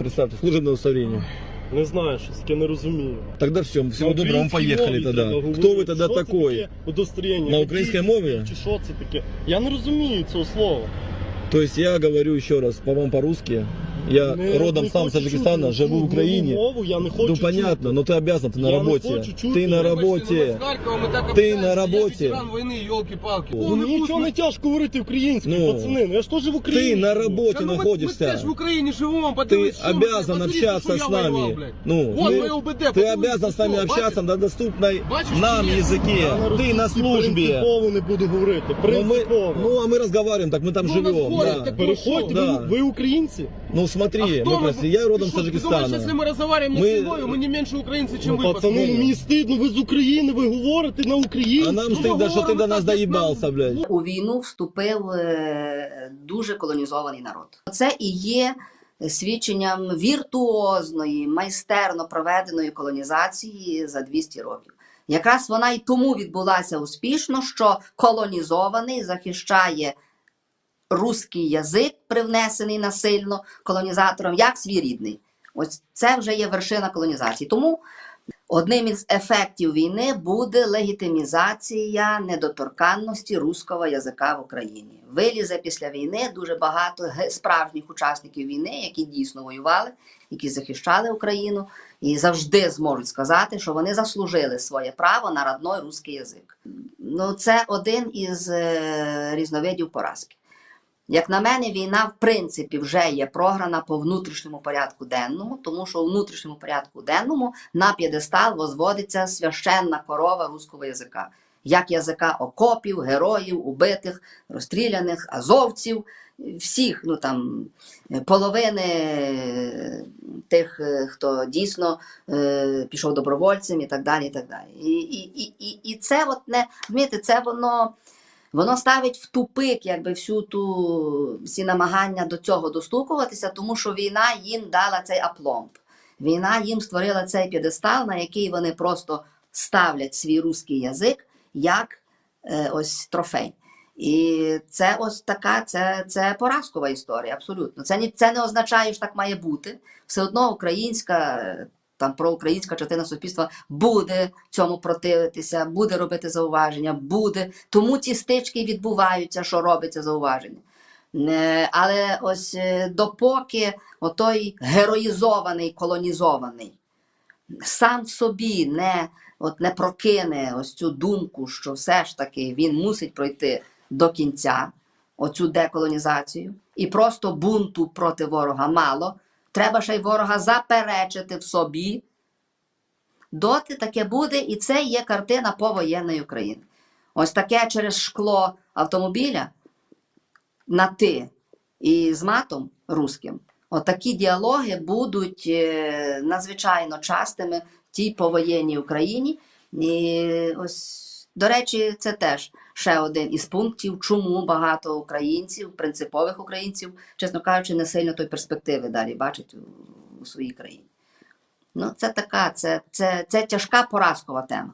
Представьте, служебное удостоверение. Не знаю, щось таке не розумію. Тогда все, всего На доброго, мы українській поехали мові тогда. треба говорити. Кто вы тогда Що це такой? таке Удостоєння. На Які- українській мові? Чи що це таке? Я не розумію цього слова. То есть я говорю еще раз, по вам по-русски. Я Не- родом не сам хочу с Таджикистана, чути живу в цю Украине. Мову, я не хочу Ну понятно, чути. но ты обязан, ты на Я не работе. хочу чути. Ты на Вибачте, работе. Ты на работе. ветеран війни, йолки-палки. Ну, нічого не тяжко говорити українською, Ну, пацани. Ну я ж теж в Україні. Ты на живу. работе Та ну, ми- Ми находишься. теж в Україні живемо, Ты подивись, що ми, обязан подивись, общаться що с я воював, нами. блядь. Ну, Вон мы- моє ОБД, ты подивись, обязан с нами що, общаться на доступной Бачишь, нам нет? языке. Я на Ты на російській службе. Принципово не буду говорити. Ну, мы, Принципово. ну, а мы разговариваем, так мы там Ну, у нас живем. город да. такой. Переходьте, Да. ви, ви українці? Ну смотри, А мы хто ми? просто- я родом Ти с що, ти думаєш, якщо Таджикистана. ми розмовляємо Ми- ми... собою, ми не менше українці, ніж Ну, ви, пацани, пацани. мені стидно, ви з України, ви говорите на українську. А нам Ну, стыдно, что ты говоримо до нас так, як нам- доебался, блядь. У війну вступив е, дуже колонізований народ. Це і є свідченням віртуозної, майстерно проведеної колонізації за 200 років. Якраз вона й тому відбулася успішно, що колонізований захищає руський язик, привнесений насильно колонізатором, як свій рідний. Ось це вже є вершина колонізації. Тому Одним із ефектів війни буде легітимізація недоторканності руського язика в Україні. Вилізе після війни дуже багато справжніх учасників війни, які дійсно воювали, які захищали Україну, і завжди зможуть сказати, що вони заслужили своє право на родной русський язик. Ну, це один із е, різновидів поразки. Як на мене, війна в принципі вже є програна по внутрішньому порядку денному, тому що у внутрішньому порядку денному на п'єдестал возводиться священна корова руського язика, як язика окопів, героїв, убитих, розстріляних, азовців, всіх, ну там половини е, тих, е, хто дійсно е, пішов добровольцем і так далі. І, так далі. І, і, і, і, це от не розумієте, це воно. Воно ставить в тупик якби всю ту всі намагання до цього достукуватися, тому що війна їм дала цей апломб. Війна їм створила цей п'єдестал, на який вони просто ставлять свій руський язик як е, ось трофей. І це ось така, це, це поразкова історія, абсолютно. Це, це не означає, що так має бути. Все одно українська, там проукраїнська частина суспільства буде цьому противитися, буде робити зауваження, буде. Тому ці стички відбуваються, що робиться зауваження. Але ось е, допоки отой героїзований, колонізований сам собі не, от не прокине ось цю думку, що все ж таки він мусить пройти до кінця оцю деколонізацію, і просто бунту проти ворога мало. Треба ще й ворога заперечити в собі. Доти таке буде, і це є картина повоєнної України. Ось таке через шкло автомобіля на ти і з матом руським. Отакі діалоги будуть е, надзвичайно частими в тій повоєнній Україні. І ось, до речі, це теж ще один із пунктів, чому багато українців, принципових українців, чесно кажучи, не сильно той перспективи далі бачать у, у своїй країні. Ну, це така, це, це, це тяжка поразкова тема.